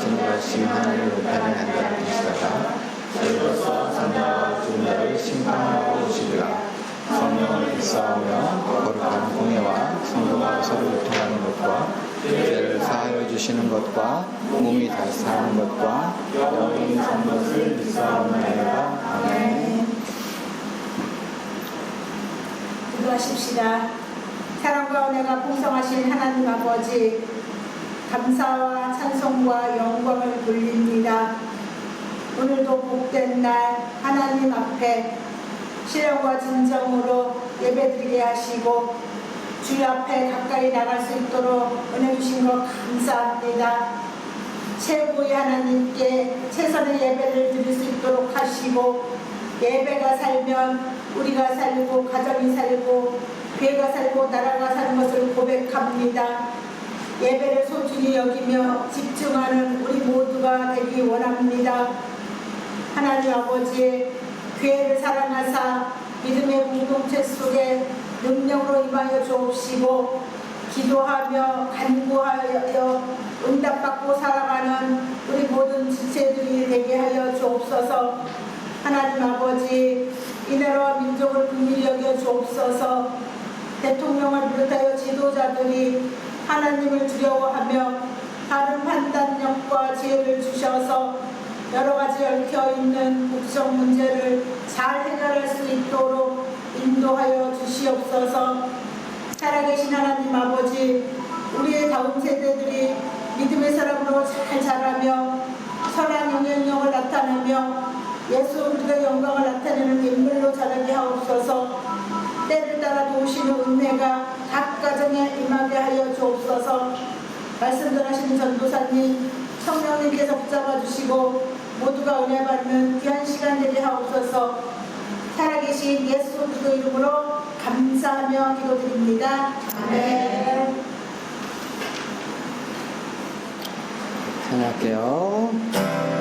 전능하신 하나님의 우편에 앉아 계시다가 저희로서 산자와 죽은 자를 심판하러 오시리라 성령을 입사하며 거룩한 공예와 성도가 서로 유통하는 것과 죄를 사하여 주시는 것과 몸이 다시 사는 것과 영원히 사는 것을 믿사옵나이다 아멘 기도하십시다. 사랑과 은혜가 풍성하신 하나님 아버지, 감사와 찬송과 영광을 돌립니다. 오늘도 복된 날 하나님 앞에 신령과 진정으로 예배드리게 하시고 주의 앞에 가까이 나갈 수 있도록 은혜 주신 것 감사합니다. 최고의 하나님께 최선의 예배를 드릴 수 있도록 하시고 예배가 살면 우리가 살고 가정이 살고 교회가 살고 나라가 사는 것을 고백합니다. 예배를 소중히 여기며 집중하는 우리 모두가 되기 원합니다. 하나님 아버지 교회를 사랑하사 믿음의 공동체 속에 능력으로 임하여 주옵시고 기도하며 간구하여 응답받고 살아가는 우리 모든 지체들이 되게 하여 주옵소서 하나님 아버지 이 나라와 민족을 긍휼히 여겨 주옵소서 대통령을 비롯하여 지도자들이 하나님을 두려워하며 바른 판단력과 지혜를 주셔서 여러 가지 얽혀 있는 국정 문제를 잘 해결할 수 있도록 인도하여 주시옵소서. 살아계신 하나님 아버지, 우리의 다음 세대들이 믿음의 사람으로 잘 자라며 선한 영향력을 나타내며 예수 그리스도의 영광을 나타내는 인물로 자라게 하옵소서. 때를 따라 도우시는 은혜가 각 가정에 임하게 하여 주옵소서. 말씀 전하시는 전도사님, 성령님께서 붙잡아 주시고 모두가 은혜 받는 귀한 시간 되게 하옵소서. 살아계신 예수 그리스도 이름으로 감사하며 기도드립니다. 아멘. 찬양할게요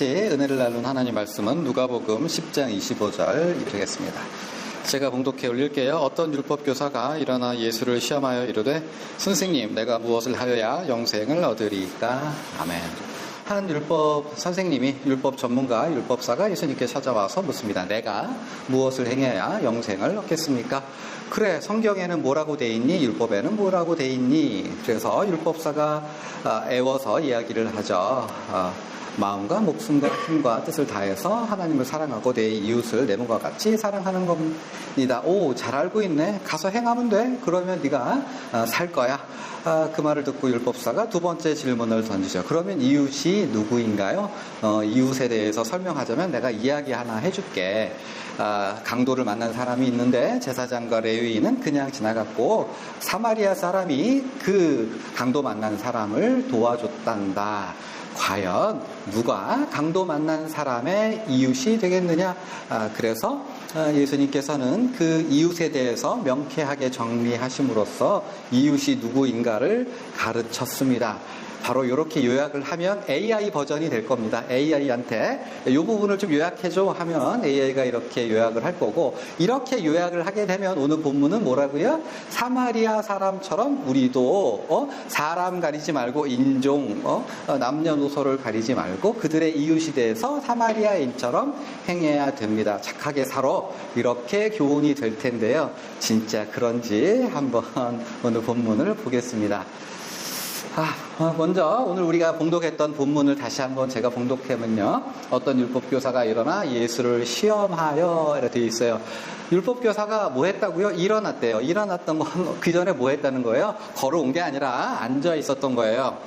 같이 은혜를 나눈 하나님 말씀은 누가복음 10장 25절 되겠습니다. 제가 봉독해 올릴게요. 어떤 율법 교사가 일어나 예수를 시험하여 이르되 선생님 내가 무엇을 하여야 영생을 얻으리까? 아멘. 한 율법 선생님이 율법 전문가 율법사가 예수님께 찾아와서 묻습니다. 내가 무엇을 행해야 영생을 얻겠습니까? 그래 성경에는 뭐라고 돼 있니? 율법에는 뭐라고 돼 있니? 그래서 율법사가 아, 애워서 이야기를 하죠. 아, 마음과 목숨과 힘과 뜻을 다해서 하나님을 사랑하고 내 이웃을 내 몸과 같이 사랑하는 겁니다. 오, 잘 알고 있네. 가서 행하면 돼. 그러면 네가 아, 살 거야. 아, 그 말을 듣고 율법사가 두 번째 질문을 던지죠. 그러면 이웃이 누구인가요? 어, 이웃에 대해서 설명하자면 내가 이야기 하나 해줄게. 아, 강도를 만난 사람이 있는데 제사장과 레위인은 그냥 지나갔고 사마리아 사람이 그 강도 만난 사람을 도와줬단다. 과연 누가 강도 만난 사람의 이웃이 되겠느냐? 아, 그래서 아, 예수님께서는 그 이웃에 대해서 명쾌하게 정리하심으로써 이웃이 누구인가를 가르쳤습니다. 바로 이렇게 요약을 하면 AI 버전이 될 겁니다. AI한테 이 부분을 좀 요약해 줘 하면 AI가 이렇게 요약을 할 거고 이렇게 요약을 하게 되면 오늘 본문은 뭐라고요? 사마리아 사람처럼 우리도 어? 사람 가리지 말고 인종, 어? 어, 남녀노소를 가리지 말고 그들의 이웃이 대해서 사마리아인처럼 행해야 됩니다. 착하게 살아 이렇게 교훈이 될 텐데요. 진짜 그런지 한번 오늘 본문을 보겠습니다. 아, 어, 먼저 오늘 우리가 봉독했던 본문을 다시 한번 제가 봉독하면요. 어떤 율법교사가 일어나 예수를 시험하여 이렇게 되어 있어요. 율법교사가 뭐 했다고요? 일어났대요. 일어났던 건 그 전에 뭐 했다는 거예요? 걸어온 게 아니라 앉아 있었던 거예요.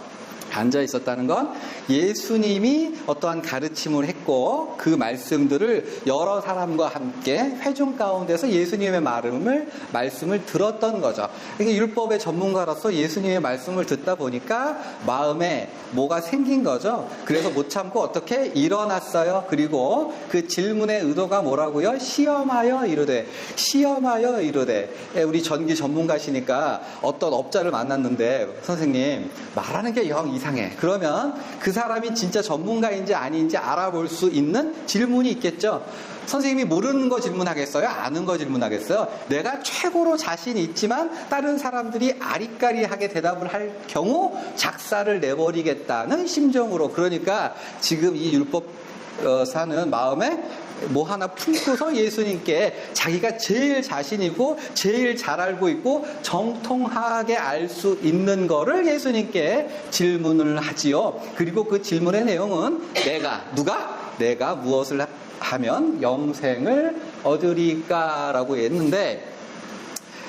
앉아 있었다는 건 예수님이 어떠한 가르침을 했고 그 말씀들을 여러 사람과 함께 회중 가운데서 예수님의 말음을 말씀을 들었던 거죠. 이게 율법의 전문가로서 예수님의 말씀을 듣다 보니까 마음에 뭐가 생긴 거죠. 그래서 못 참고 어떻게 일어났어요. 그리고 그 질문의 의도가 뭐라고요? 시험하여 이르되 시험하여 이르되 예, 우리 전기 전문가시니까 어떤 업자를 만났는데 선생님 말하는 게 영 이상해. 그러면 그 사람이 진짜 전문가인지 아닌지 알아볼 수 있는 질문이 있겠죠. 선생님이 모르는 거 질문하겠어요? 아는 거 질문하겠어요? 내가 최고로 자신이 있지만 다른 사람들이 아리까리하게 대답을 할 경우 작사를 내버리겠다는 심정으로 그러니까 지금 이 율법 어, 사는 마음에 뭐 하나 품고서 예수님께 자기가 제일 자신이고 제일 잘 알고 있고 정통하게 알 수 있는 거를 예수님께 질문을 하지요. 그리고 그 질문의 내용은 내가 누가 내가 무엇을 하면 영생을 얻으리까라고 했는데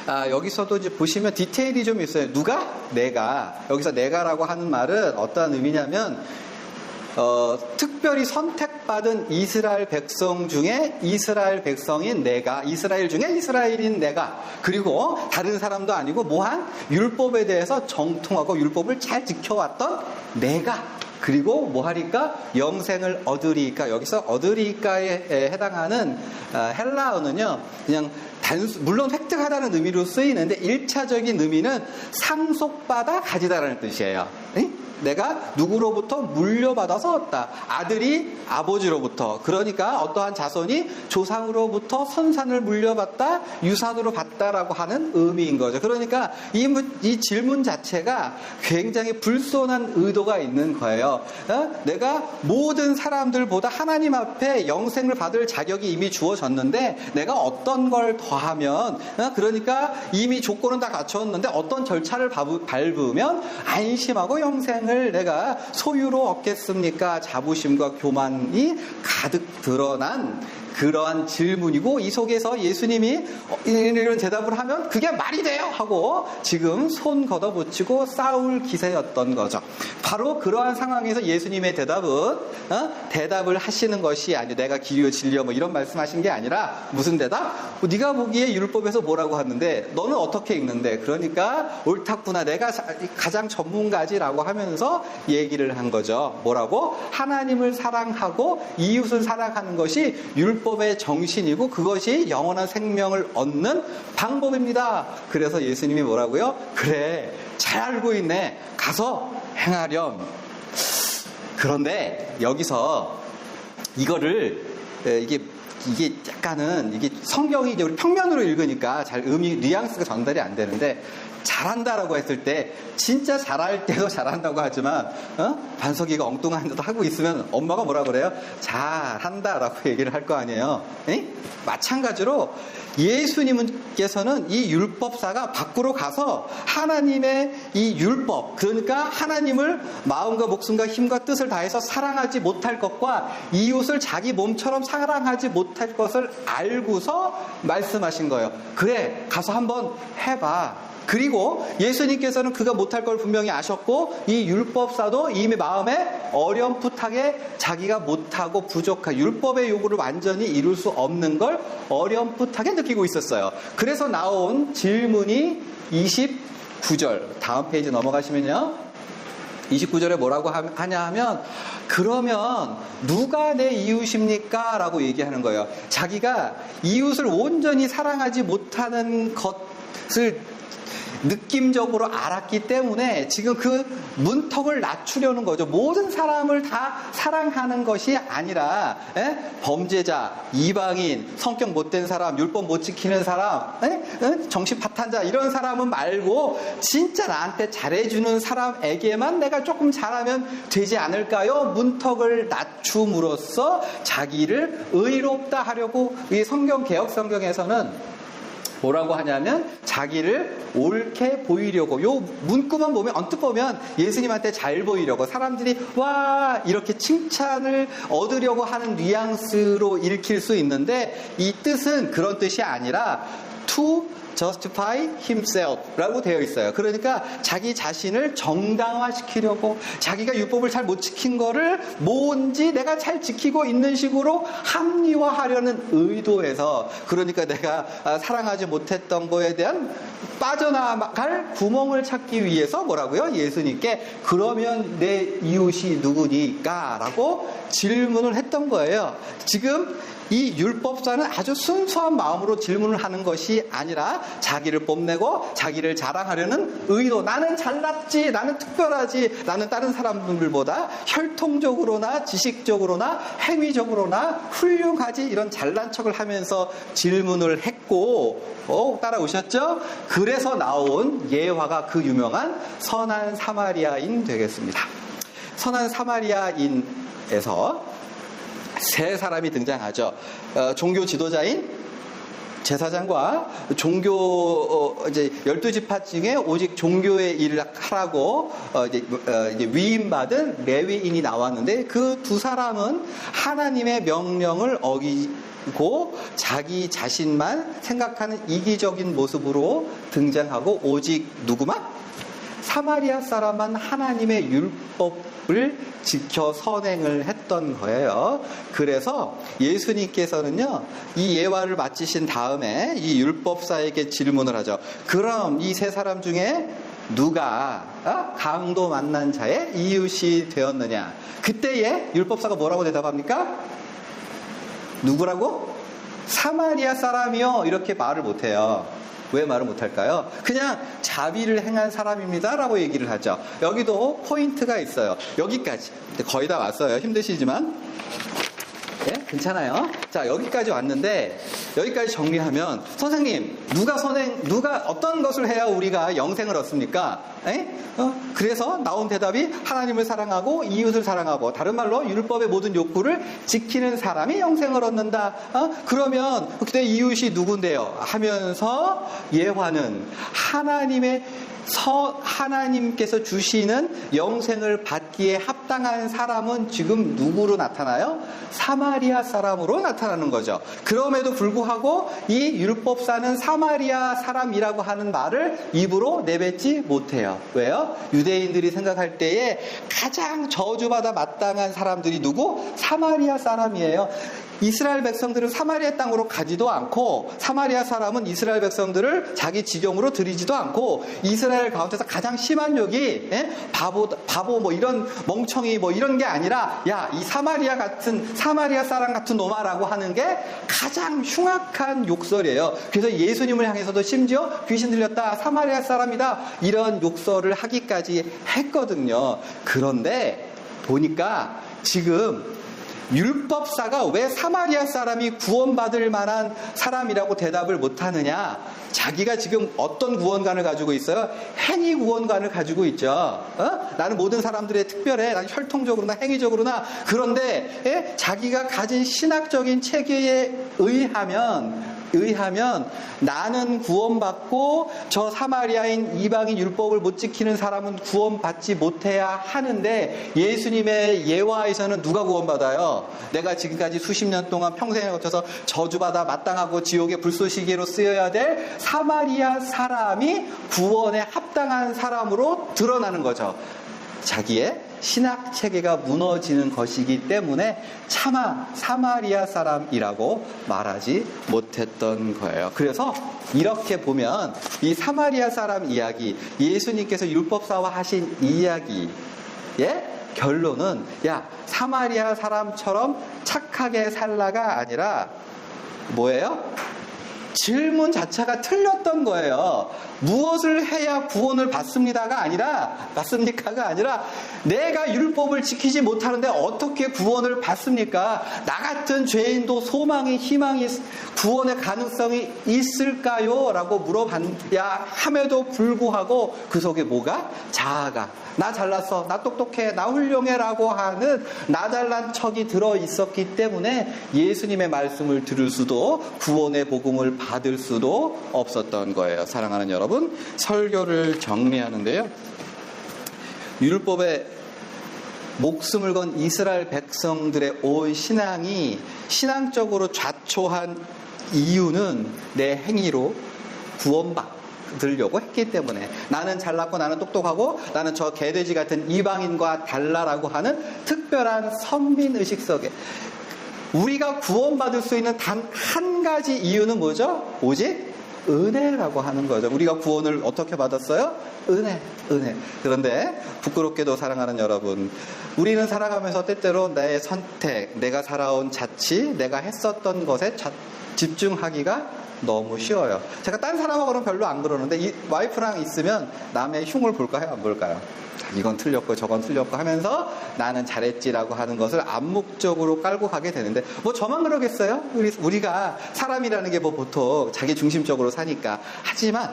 아, 여기서도 이제 보시면 디테일이 좀 있어요. 누가? 내가. 여기서 내가라고 하는 말은 어떠한 의미냐면 어, 특별히 선택받은 이스라엘 백성 중에 이스라엘 백성인 내가, 이스라엘 중에 이스라엘인 내가, 그리고 다른 사람도 아니고 뭐한 율법에 대해서 정통하고 율법을 잘 지켜왔던 내가, 그리고 뭐 하리까? 영생을 얻으리까. 여기서 얻으리까에 해당하는 아, 헬라어는요, 그냥 단수, 물론 획득하다는 의미로 쓰이는데, 1차적인 의미는 상속받아 가지다라는 뜻이에요. 에? 내가 누구로부터 물려받아서 얻다. 아들이 아버지로부터. 그러니까 어떠한 자손이 조상으로부터 선산을 물려받다, 유산으로 받다라고 하는 의미인 거죠. 그러니까 이, 문- 이 질문 자체가 굉장히 불손한 의도가 있는 거예요. 어? 내가 모든 사람들보다 하나님 앞에 영생을 받을 자격이 이미 주어졌는데 내가 어떤 걸 더하면, 어? 그러니까 이미 조건은 다 갖췄는데 어떤 절차를 밟으- 밟으면 안심하고 영생을 내가 소유로 얻겠습니까? 자부심과 교만이 가득 드러난 그러한 질문이고 이 속에서 예수님이 어, 이런 대답을 하면 그게 말이 돼요 하고 지금 손 걷어붙이고 싸울 기세였던 거죠. 바로 그러한 상황에서 예수님의 대답은 어? 대답을 하시는 것이 아니 내가 기유 진리여 뭐 이런 말씀하신 게 아니라 무슨 대답? 어, 네가 보기에 율법에서 뭐라고 하는데 너는 어떻게 읽는데 그러니까 옳다구나 내가 자- 가장 전문가지라고 하면서 얘기를 한 거죠. 뭐라고? 하나님을 사랑하고 이웃을 사랑하는 것이 율법의 정신이고 그것이 영원한 생명을 얻는 방법입니다. 그래서 예수님이 뭐라고요? 그래 잘 알고 있네. 가서 행하렴. 그런데 여기서 이거를 에, 이게 이게 약간은 이게 성경이 이제 우리 평면으로 읽으니까 잘 의미 뉘앙스가 전달이 안 되는데 잘한다라고 했을 때 진짜 잘할 때도 잘한다고 하지만 어? 반석이가 엉뚱한 데도 하고 있으면 엄마가 뭐라 그래요? 잘한다라고 얘기를 할 거 아니에요. 에? 마찬가지로 예수님께서는 이 율법사가 밖으로 가서 하나님의 이 율법, 그러니까 하나님을 마음과 목숨과 힘과 뜻을 다해서 사랑하지 못할 것과 이웃을 자기 몸처럼 사랑하지 못할 것을 알고서 말씀하신 거예요. 그래, 가서 한번 해봐. 그리고 예수님께서는 그가 못할 걸 분명히 아셨고 이 율법사도 이미 마음에 어렴풋하게 자기가 못하고 부족한 율법의 요구를 완전히 이룰 수 없는 걸 어렴풋하게 느끼고 있었어요. 그래서 나온 질문이 29절 다음 페이지 넘어가시면요. 29절에 뭐라고 하- 하냐 하면 그러면 누가 내 이웃입니까? 라고 얘기하는 거예요. 자기가 이웃을 온전히 사랑하지 못하는 것을 느낌적으로 알았기 때문에 지금 그 문턱을 낮추려는 거죠. 모든 사람을 다 사랑하는 것이 아니라 에? 범죄자, 이방인, 성격 못된 사람, 율법 못 지키는 사람, 에? 에? 정신 파탄자 이런 사람은 말고 진짜 나한테 잘해주는 사람에게만 내가 조금 잘하면 되지 않을까요? 문턱을 낮춤으로써 자기를 의롭다 하려고 이 성경 개혁 성경에서는 뭐라고 하냐면 자기를 옳게 보이려고. 요 문구만 보면 언뜻 보면 예수님한테 잘 보이려고. 사람들이 와 이렇게 칭찬을 얻으려고 하는 뉘앙스로 읽힐 수 있는데 이 뜻은 그런 뜻이 아니라 to justify himself 라고 되어 있어요. 그러니까 자기 자신을 정당화시키려고 자기가 율법을 잘 못 지킨 거를 뭔지 내가 잘 지키고 있는 식으로 합리화하려는 의도에서 그러니까 내가 아, 사랑하지 못했던 거에 대한 빠져나갈 구멍을 찾기 위해서 뭐라고요? 예수님께 그러면 내 이웃이 누구니까? 라고 질문을 했던 거예요. 지금 이 율법사는 아주 순수한 마음으로 질문을 하는 것이 아니라 자기를 뽐내고 자기를 자랑하려는 의도. 나는 잘났지, 나는 특별하지, 나는 다른 사람들보다 혈통적으로나 지식적으로나 행위적으로나 훌륭하지 이런 잘난 척을 하면서 질문을 했고, 어, 따라오셨죠? 그래서 나온 예화가 그 유명한 선한 사마리아인 되겠습니다. 선한 사마리아인에서 세 사람이 등장하죠. 어, 종교 지도자인 제사장과 종교 어, 이제 열두 지파 중에 오직 종교의 일을 하라고 어, 어, 이제 위임받은 레위인이 나왔는데 그 두 사람은 하나님의 명령을 어기고 자기 자신만 생각하는 이기적인 모습으로 등장하고 오직 누구만? 사마리아 사람만 하나님의 율법 을 지켜 선행을 했던 거예요. 그래서 예수님께서는요, 이 예화를 마치신 다음에 이 율법사에게 질문을 하죠. 그럼 이 세 사람 중에 누가 어? 강도 만난 자의 이웃이 되었느냐? 그때에 율법사가 뭐라고 대답합니까? 누구라고? 사마리아 사람이요. 이렇게 말을 못해요. 왜 말을 못할까요? 그냥 자비를 행한 사람입니다 라고 얘기를 하죠. 여기도 포인트가 있어요. 여기까지. 거의 다 왔어요. 힘드시지만. 네, 괜찮아요. 자, 여기까지 왔는데, 여기까지 정리하면, 선생님, 누가 선행, 누가 어떤 것을 해야 우리가 영생을 얻습니까? 에? 어, 그래서 나온 대답이 하나님을 사랑하고 이웃을 사랑하고, 다른 말로 율법의 모든 욕구를 지키는 사람이 영생을 얻는다. 어? 그러면 그때 이웃이 누군데요? 하면서 예화는 하나님의 서 하나님께서 주시는 영생을 받기에 합당한 사람은 지금 누구로 나타나요? 사마리아 사람으로 나타나는 거죠. 그럼에도 불구하고 이 율법사는 사마리아 사람이라고 하는 말을 입으로 내뱉지 못해요. 왜요? 유대인들이 생각할 때에 가장 저주받아 마땅한 사람들이 누구? 사마리아 사람이에요. 이스라엘 백성들은 사마리아 땅으로 가지도 않고 사마리아 사람은 이스라엘 백성들을 자기 지경으로 들이지도 않고 이스라엘 가운데서 가장 심한 욕이 예? 바보 바보 뭐 이런 멍청이 뭐 이런 게 아니라 야 이 사마리아 같은 사마리아 사람 같은 놈아라고 하는 게 가장 흉악한 욕설이에요. 그래서 예수님을 향해서도 심지어 귀신 들렸다 사마리아 사람이다 이런 욕설을 하기까지 했거든요. 그런데 보니까 지금 율법사가 왜 사마리아 사람이 구원받을 만한 사람이라고 대답을 못하느냐? 자기가 지금 어떤 구원관을 가지고 있어요? 행위 구원관을 가지고 있죠. 어? 나는 모든 사람들의 특별해. 난 혈통적으로나 행위적으로나. 그런데 예? 자기가 가진 신학적인 체계에 의하면 의하면 나는 구원받고 저 사마리아인 이방인 율법을 못 지키는 사람은 구원받지 못해야 하는데 예수님의 예화에서는 누가 구원받아요? 내가 지금까지 수십 년 동안 평생에 거쳐서 저주받아 마땅하고 지옥의 불쏘시개로 쓰여야 될 사마리아 사람이 구원에 합당한 사람으로 드러나는 거죠. 자기의 신학 체계가 무너지는 것이기 때문에 차마 사마리아 사람이라고 말하지 못했던 거예요. 그래서 이렇게 보면 이 사마리아 사람 이야기, 예수님께서 율법사와 하신 이야기, 예? 결론은 야 사마리아 사람처럼 착하게 살라가 아니라 뭐예요? 질문 자체가 틀렸던 거예요. 무엇을 해야 구원을 받습니다가 아니라, 받습니까가 아니라, 내가 율법을 지키지 못하는데 어떻게 구원을 받습니까? 나 같은 죄인도 소망이, 희망이, 구원의 가능성이 있을까요? 라고 물어봤야 함에도 불구하고 그 속에 뭐가? 자아가. 나 잘났어. 나 똑똑해. 나 훌륭해. 라고 하는 나 잘난 척이 들어 있었기 때문에 예수님의 말씀을 들을 수도 구원의 복음을 받을 수도 없었던 거예요. 사랑하는 여러분, 설교를 정리하는데요. 율법에 목숨을 건 이스라엘 백성들의 온 신앙이 신앙적으로 좌초한 이유는 내 행위로 구원받으려고 했기 때문에 나는 잘났고 나는 똑똑하고 나는 저 개돼지 같은 이방인과 달라라고 하는 특별한 선민 의식 속에 우리가 구원받을 수 있는 단 한 가지 이유는 뭐죠? 오직 은혜라고 하는 거죠. 우리가 구원을 어떻게 받았어요? 은혜, 은혜. 그런데 부끄럽게도 사랑하는 여러분, 우리는 살아가면서 때때로 내 선택, 내가 살아온 자치, 내가 했었던 것에 자- 집중하기가 너무 쉬워요. 제가 딴 사람하고는 별로 안 그러는데 이 와이프랑 있으면 남의 흉을 볼까요? 안 볼까요? 이건 틀렸고 저건 틀렸고 하면서 나는 잘했지라고 하는 것을 암묵적으로 깔고 가게 되는데 뭐 저만 그러겠어요? 우리, 우리가 사람이라는 게 뭐 보통 자기 중심적으로 사니까 하지만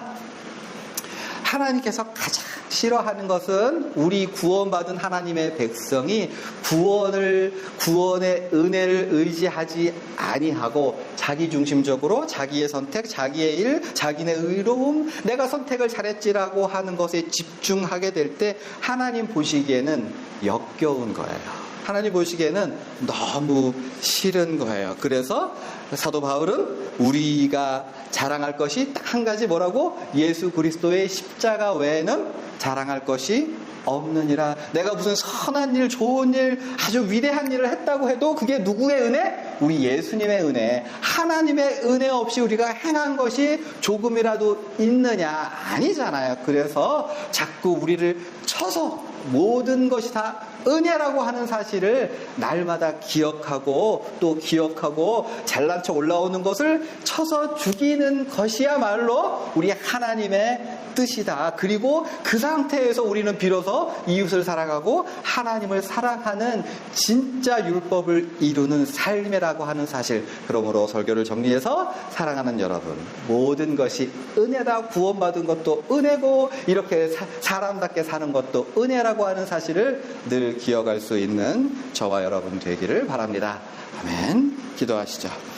하나님께서 가장 싫어하는 것은 우리 구원받은 하나님의 백성이 구원을 구원의 은혜를 의지하지 아니하고 자기 중심적으로 자기의 선택, 자기의 일, 자기네 의로움, 내가 선택을 잘했지라고 하는 것에 집중하게 될 때 하나님 보시기에는 역겨운 거예요. 하나님 보시기에는 너무 싫은 거예요. 그래서 사도 바울은 우리가 자랑할 것이 딱 한 가지 뭐라고? 예수 그리스도의 십자가 외에는 자랑할 것이 없느니라. 내가 무슨 선한 일, 좋은 일, 아주 위대한 일을 했다고 해도 그게 누구의 은혜? 우리 예수님의 은혜. 하나님의 은혜 없이 우리가 행한 것이 조금이라도 있느냐? 아니잖아요. 그래서 자꾸 우리를 쳐서 모든 것이 다 은혜라고 하는 사실을 날마다 기억하고 또 기억하고 잘난 척 올라오는 것을 쳐서 죽이는 것이야말로 우리 하나님의 뜻이다. 그리고 그 상태에서 우리는 비로소 이웃을 사랑하고 하나님을 사랑하는 진짜 율법을 이루는 삶이라고 하는 사실. 그러므로 설교를 정리해서 사랑하는 여러분, 모든 것이 은혜다. 구원받은 것도 은혜고 이렇게 사, 사람답게 사는 것도 은혜라고 하는 사실을 늘 기억할 수 있는 저와 여러분 되기를 바랍니다. 아멘. 기도하시죠.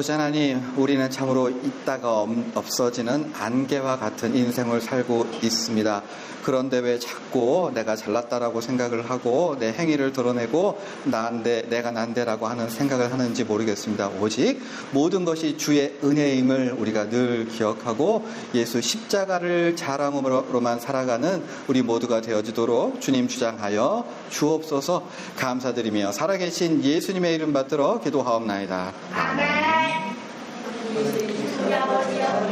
아버지 하나님, 우리는 참으로 있다가 없- 없어지는 안개와 같은 인생을 살고 있습니다. 그런데 왜 자꾸 내가 잘났다라고 생각을 하고 내 행위를 드러내고 난데, 내가 난데라고 하는 생각을 하는지 모르겠습니다. 오직 모든 것이 주의 은혜임을 우리가 늘 기억하고 예수 십자가를 자랑으로만 살아가는 우리 모두가 되어지도록 주님 주장하여 주옵소서 감사드리며 살아계신 예수님의 이름 받들어 기도하옵나이다. 아멘.